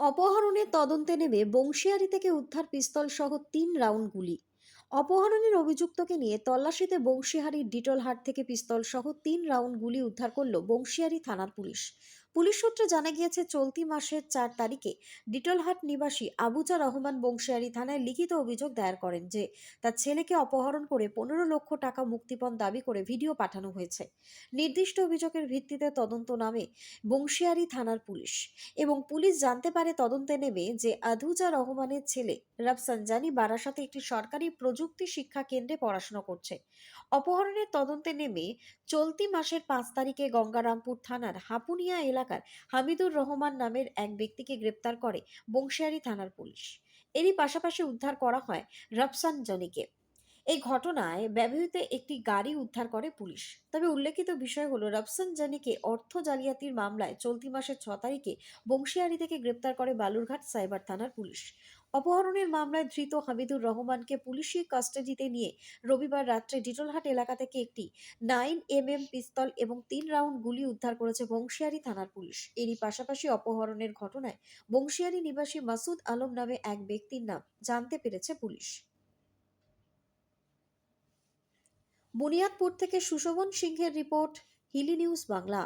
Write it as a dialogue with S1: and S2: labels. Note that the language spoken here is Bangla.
S1: অপহরণের তদন্তে নেমে বংশিয়ারি থেকে উদ্ধার পিস্তল সহ তিন রাউন্ড গুলি। অপহরণের অভিযুক্তকে নিয়ে তল্লাশিতে বংশীহারির ডিটলহাট থেকে পিস্তল সহ তিন রাউন্ড গুলি উদ্ধার করল বংশিয়ারি থানার পুলিশ। পুলিশ সূত্রে জানা গিয়েছে, চলতি মাসের চার তারিখে ডিটলহাট নিবাসী আবুজা রহমান বংশিয়ারি থানায় লিখিত অভিযোগ দায়ের করেন যে, তার ছেলেকে অপহরণ করে পনেরো লক্ষ টাকা মুক্তিপণ দাবি করে ভিডিও পাঠানো হয়েছে। নির্দিষ্ট অভিযোগের ভিত্তিতে তদন্ত নামে বংশিয়ারি থানার পুলিশ এবং পুলিশ জানতে পারে তদন্তে নেমে যে আধুজা রহমানের ছেলে রাফসানজানি বারাসাতে একটি সরকারি প্রযুক্তি শিক্ষা কেন্দ্রে পড়াশোনা করছে। অপহরণের তদন্তে নেমে চলতি মাসের পাঁচ তারিখে গঙ্গারামপুর থানার হাপুনিয়া এলাকার হামিদুর রহমান নামের এক ব্যক্তিকে গ্রেপ্তার করে বংশিয়ারি থানার পুলিশ। এরই পাশাপাশি উদ্ধার করা হয় রফসান জনিকে। এই ঘটনায় ব্যবহৃত একটি গাড়ি উদ্ধার করে পুলিশ। তবে উল্লেখিত বিষয় হলো, রফসান জানিকে অর্থ জালিয়াতির মামলায় চলতি মাসের ছ তারিখে বংশিয়ারি থেকে গ্রেপ্তার করে বালুরঘাট সাইবার থানার পুলিশ। অপহরণের মামলায় ধৃত হামিদুর রহমানকে পুলিশি কাস্টাডিতে নিয়ে রবিবার রাত্রে ডিটলহাট এলাকা থেকে একটি নাইন এম এম পিস্তল এবং তিন রাউন্ড গুলি উদ্ধার করেছে বংশিয়ারি থানার পুলিশ। এরই পাশাপাশি অপহরণের ঘটনায় বংশিয়ারি নিবাসী মাসুদ আলম নামে এক ব্যক্তির নাম জানতে পেরেছে পুলিশ। বুনিয়াদপুর থেকে সুশোভন সিংহের রিপোর্ট হিলি নিউজ বাংলা।